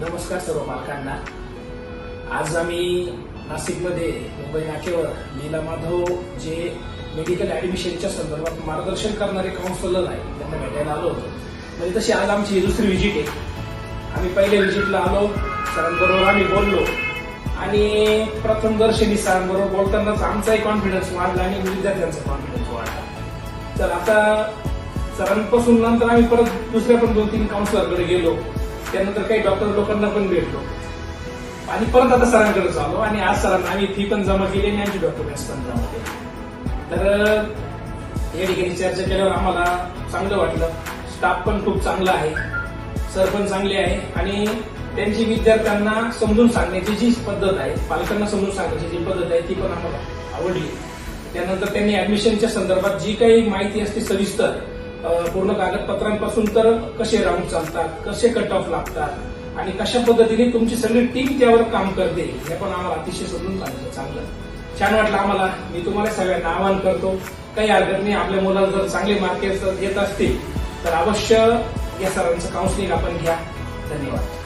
नमस्कार सर्व पालकांना. आज आम्ही नाशिकमध्ये मुंबई नाकेवर लीला माधव जे मेडिकल ऍडमिशनच्या संदर्भात मार्गदर्शन करणारे काउन्सिलर आहे त्यांना भेटायला आलो होतो. म्हणजे तशी आज आमची ही दुसरी व्हिजिट आहे. आम्ही पहिल्या व्हिजिटला आलो सरांबरोबर आम्ही बोललो. आणि प्रथम दर्शनी सरांबरोबर बोलतानाच आमचाही कॉन्फिडन्स वाढला आणि विद्यार्थ्यांचा कॉन्फिडन्स वाढला. तर आता सरांपासून नंतर आम्ही परत दुसऱ्या पण दोन तीन काउन्सिलरकडे गेलो. त्यानंतर काही डॉक्टर लोकांना पण भेटलो. आणि परत आता सरांकडे चाललो. आणि आज सरांना आम्ही फी पण जमा केली आणि आमची डॉक्युमेंट्स पण जमा केले. तर या ठिकाणी चर्चा केल्यावर आम्हाला चांगलं वाटलं. स्टाफ पण खूप चांगला आहे. सर पण चांगले आहे. आणि त्यांची विद्यार्थ्यांना समजून सांगण्याची जी पद्धत आहे पालकांना समजून सांगण्याची जी पद्धत आहे ती पण आम्हाला आवडली. त्यानंतर त्यांनी ऍडमिशनच्या संदर्भात जी काही माहिती असते सविस्तर पूर्ण कागदपत्रांपासून तर कसे राऊंड चालतात कसे कट ऑफ लागतात आणि कशा पद्धतीने तुमची सगळी टीम त्यावर काम करते हे पण आम्हाला अतिशय समजून सांगितलं. चांगलं. छान वाटलं आम्हाला. मी तुम्हाला सगळ्यांना आवाहन करतो. काही हरकत नाही. आपल्या मुलाला जर चांगले मार्केट येत असतील तर अवश्य या सरांचं काउन्सिलिंग आपण घ्या. धन्यवाद.